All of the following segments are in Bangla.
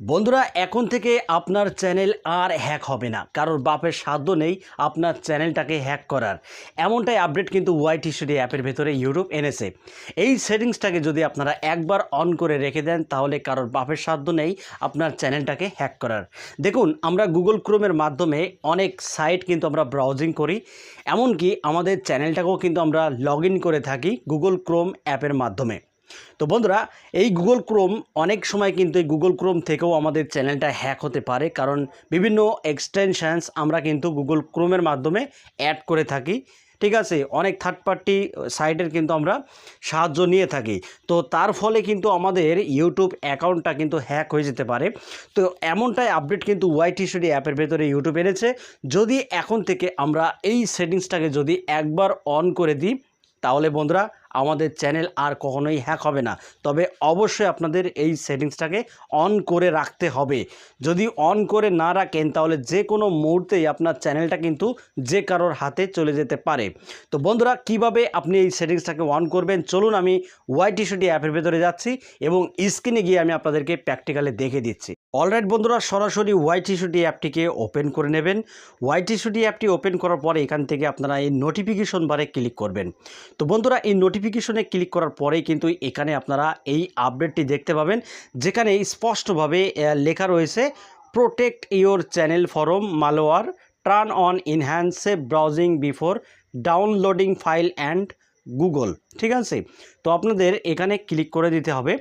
বন্ধুরা, এখন থেকে আপনার চ্যানেল আর হ্যাক হবে না। কারোর বাপের সাধ্য নেই আপনার চ্যানেলটাকে হ্যাক করার। এমনটাই আপডেট কিন্তু ওয়াই টিসুডি অ্যাপের ভেতরে ইউটিউব এনেছে এই সেটিংসটাকে যদি আপনারা একবার অন করে রেখে দেন, তাহলে কারোর বাপের সাধ্য নেই আপনার চ্যানেলটাকে হ্যাক করার। দেখুন, আমরা গুগল ক্রোমের মাধ্যমে অনেক সাইট কিন্তু আমরা ব্রাউজিং করি। এমনকি আমাদের চ্যানেলটাকেও কিন্তু আমরা লগ করে থাকি গুগল ক্রোম অ্যাপের মাধ্যমে। তো বন্ধুরা, এই গুগল ক্রোম অনেক সময় কিন্তু এই গুগল ক্রোম থেকেও আমাদের চ্যানেলটা হ্যাক হতে পারে। কারণ বিভিন্ন এক্সটেনশানস আমরা কিন্তু গুগল ক্রোমের মাধ্যমে অ্যাড করে থাকি। ঠিক আছে? অনেক থার্ড পার্টি সাইটের কিন্তু আমরা সাহায্য নিয়ে থাকি। তো তার ফলে কিন্তু আমাদের ইউটিউব অ্যাকাউন্টটা কিন্তু হ্যাক হয়ে যেতে পারে। তো এমনটাই আপডেট কিন্তু ওয়াইটি স্টুডি অ্যাপের ভেতরে ইউটিউব এনেছে। যদি এখন থেকে আমরা এই সেটিংসটাকে যদি একবার অন করে দিই, তাহলে বন্ধুরা আমাদের চ্যানেল আর কখনোই হ্যাক হবে না। তবে অবশ্যই আপনাদের এই সেটিংসটাকে অন করে রাখতে হবে। যদি অন করে না রাখেন, তাহলে যে কোনো মুহূর্তেই আপনার চ্যানেলটা কিন্তু যে কারোর হাতে চলে যেতে পারে। তো বন্ধুরা, কীভাবে আপনি এই সেটিংসটাকে অন করবেন? চলুন আমি ওয়াই টিশুটি অ্যাপের ভেতরে যাচ্ছি এবং স্ক্রিনে গিয়ে আমি আপনাদেরকে প্র্যাকটিক্যালে দেখে দিচ্ছি। অলরাইট বন্ধুরা, সরাসরি ওয়াই টিশুটি অ্যাপটিকে ওপেন করে নেবেন। ওয়াই টিশুটি অ্যাপটি ওপেন করার পরে এখান থেকে আপনারা এই নোটিফিকেশন বারে ক্লিক করবেন। তো বন্ধুরা, এই নোটিফিকেশনে ক্লিক করার পরেই কিন্তু এখানে আপনারা এই আপডেটটি দেখতে পাবেন, যেখানে স্পষ্টভাবে লেখা রয়েছে protect your channel from malware turn on enhanced browsing before downloading file and Google, ঠিক আছে? তো আপনাদের এখানে ক্লিক করে দিতে হবে।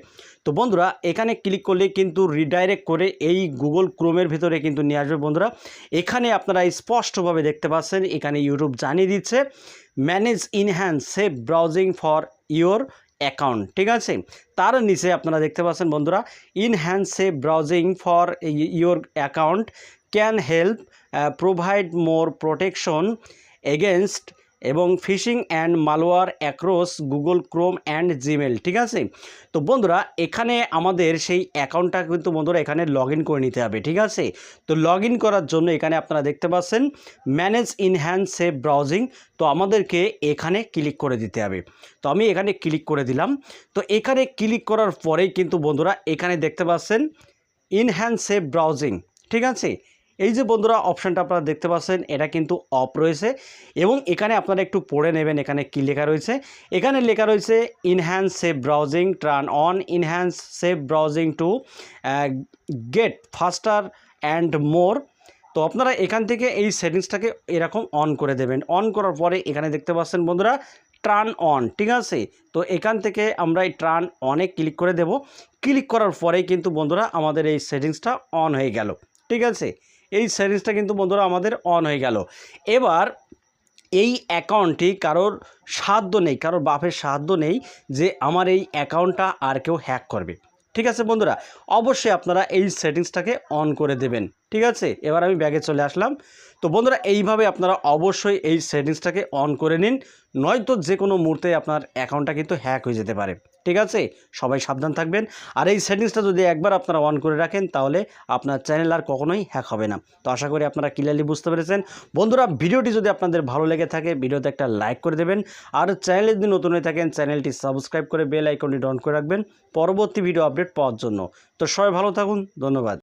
তো বন্ধুরা, এখানে ক্লিক করলে কিন্তু রিডাইরেক্ট করে এই গুগল ক্রোমের ভিতরে কিন্তু নিয়ে আসবে বন্ধুরা। এখানে আপনারা স্পষ্টভাবে দেখতে পাচ্ছেন, এখানে ইউটিউব জানিয়ে দিচ্ছে manage enhance safe browsing for your account ঠিক আছে? তার নিচে আপনারা দেখতে পাচ্ছেন বন্ধুরা enhance safe browsing for your account can help provide more protection against এবং phishing and malware across, Google Chrome and Gmail, ঠিক আছে? তো বন্ধুরা, এখানে আমাদের সেই অ্যাকাউন্টটা কিন্তু বন্ধুরা এখানে লগ করে নিতে হবে, ঠিক আছে? তো লগ করার জন্য এখানে আপনারা দেখতে পাচ্ছেন, ম্যানেজ ইনহ্যান্ড সেভ ব্রাউজিং, তো আমাদেরকে এখানে ক্লিক করে দিতে হবে। তো আমি এখানে ক্লিক করে দিলাম। তো এখানে ক্লিক করার পরেই কিন্তু বন্ধুরা, এখানে দেখতে পাচ্ছেন ইনহ্যান্ড সেভ ব্রাউজিং, ঠিক আছে? এই যে বন্ধুরা অপশানটা আপনারা দেখতে পাচ্ছেন, এটা কিন্তু অফ রয়েছে এবং এখানে আপনারা একটু পড়ে নেবেন, এখানে কি লেখা রয়েছে? এখানে লেখা রয়েছে enhance safe browsing turn on enhance safe browsing to get faster and more তো আপনারা এখান থেকে এই সেটিংসটাকে এরকম অন করে দেবেন। অন করার পরে এখানে দেখতে পাচ্ছেন বন্ধুরা টার্ন অন ঠিক আছে? তো এখান থেকে আমরা এই টার্ন অনে ক্লিক করে দেব। ক্লিক করার পরেই কিন্তু বন্ধুরা, আমাদের এই সেটিংসটা অন হয়ে গেল, ঠিক আছে? এই সেটিংসটা কিন্তু বন্ধুরা আমাদের অন হয়ে গেল। এবার এই অ্যাকাউন্টটি কারোর সাধ্য নেই, কারোর বাপের সাধ্য নেই যে আমার এই অ্যাকাউন্টটা আর কেউ হ্যাক করবে। ঠিক আছে বন্ধুরা? অবশ্যই আপনারা এই সেটিংসটাকে অন করে দেবেন। ঠিক আছে? এবার আমি ব্যাগে চলে আসলাম। তো বন্ধুরা, এইভাবে আপনারা অবশ্যই এই সেটিংসটাকে অন করে নিন, নয়তো যে কোনো মুহূর্তে আপনার অ্যাকাউন্টটা কিন্তু হ্যাক হয়ে যেতে পারে। ঠিক আছে? সবাই সাবধান থাকবেন। আর এই সেটিংসটা যদি একবার আপনারা অন করে রাখেন, তাহলে আপনার চ্যানেল আর কখনোই হ্যাক হবে না। তো আশা করি আপনারা ক্লিয়ারলি বুঝতে পেরেছেন। বন্ধুরা, ভিডিওটি যদি আপনাদের ভালো লেগে থাকে, ভিডিওতে একটা লাইক করে দেবেন। আর চ্যানেলে যদি নতুন হয়ে থাকেন চ্যানেলটি সাবস্ক্রাইব করে বেল আইকনটি অন করে রাখবেন। পরবর্তী ভিডিও আপডেট পাওয়ার জন্য। তো সবাই ভালো থাকুন, ধন্যবাদ।